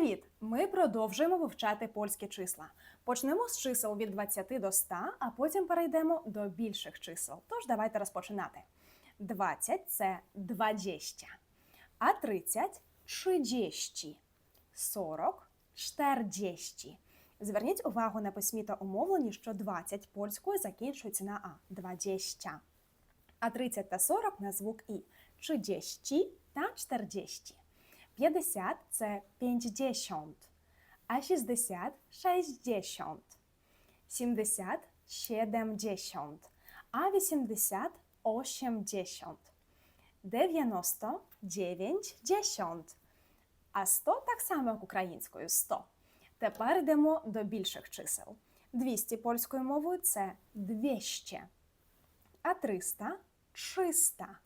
Привіт! Ми продовжуємо вивчати польські числа. Почнемо з чисел від 20 до 100, а потім перейдемо до більших чисел. Тож давайте розпочинати. 20 це 20, а 30 30, 40 40. Зверніть увагу на письмі та умовлені, що 20 польською закінчується на А 20. А 30 та 40 на звук І 30 та 40. 50 це 50, а 60 60, 70 70, а 80 80, 90 90, а 100 так само, як українською 100. Тепер йдемо до більших чисел. 200 польською мовою це 200, а 300 300.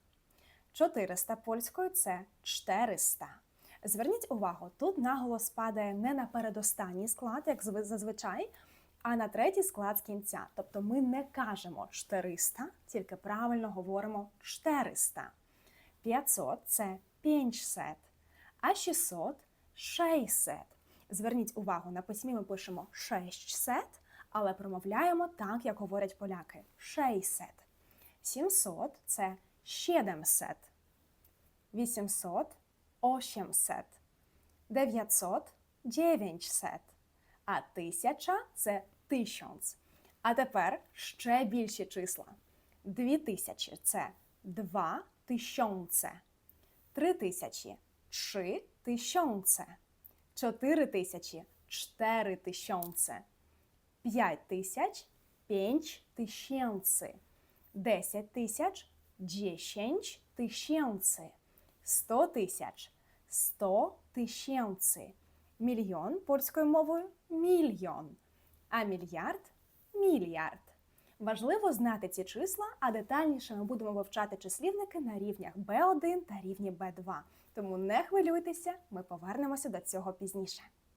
400 польською це 400. Зверніть увагу, тут наголос падає не на передостанній склад, як зазвичай, а на третій склад з кінця. Тобто ми не кажемо 400, тільки правильно говоримо 400. 500 це 500, а 600 600. Зверніть увагу, на письмі ми пишемо 600, але промовляємо так, як говорять поляки 600. 700 це 700. 800 800, 900 900, а 1000 – це 1000. А тепер ще більші числа. 2000 – це 2 тисячі, 3000 – 3 тисячі, 4000 – 4 тисячі, 5000 – 5 тисяч, 10 тисяч – 10 тисяч. 100 тисяч 100 тисячі. Мільйон польською мовою мільйон. А мільярд мільярд. Важливо знати ці числа, а детальніше ми будемо вивчати числівники на рівнях B1 та рівні B2. Тому не хвилюйтеся, ми повернемося до цього пізніше.